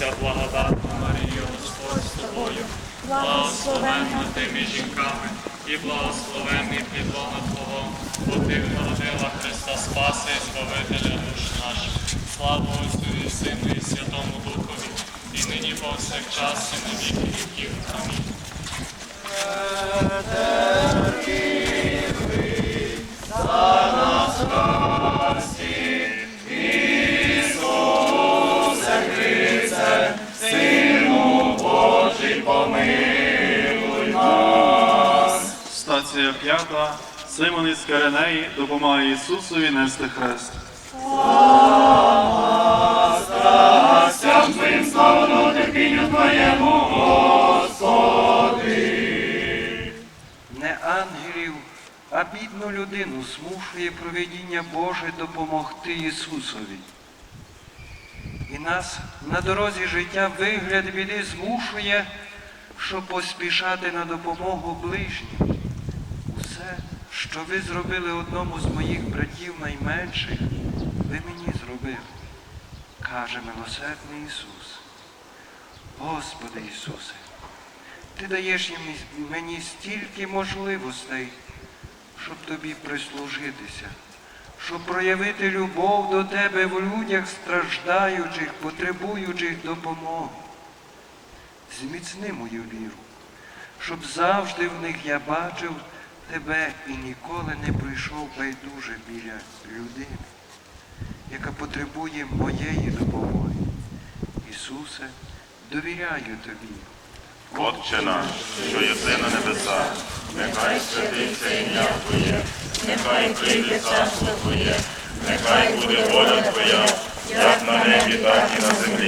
радуйся, благодатна Марія, Господь з тобою, благословенна ти між жінками, і благословенний підлона Твого, бо ти народила Христа Спаси і Збавителя душ наших. Слава Отцю і Сину і Святому Духові, і нині повсякчас, і на віки віків. Амінь. Стація п'ята. Симон із Киренеї допомагає Ісусові нести хрест. не ангелів, а бідну людину змушує провидіння Боже допомогти Ісусові. І нас на дорозі життя вигляд біди змушує, щоб поспішати на допомогу ближнім. Що ви зробили одному з моїх братів найменших, ви мені зробили, каже милосердний Ісус. Господи Ісусе, ти даєш мені стільки можливостей, щоб тобі прислужитися, щоб проявити любов до тебе в людях страждаючих, потребуючих допомоги. Зміцни мою віру, щоб завжди в них я бачив тебе і ніколи не прийшов байдуже біля людини, яка потребує моєї допомоги. Ісусе, довіряю тобі. Отче наш, що єси на небесах, нехай святиться ім'я Твоє, нехай прийде царство Твоє, нехай буде воля Твоя, як на небі, так і на землі.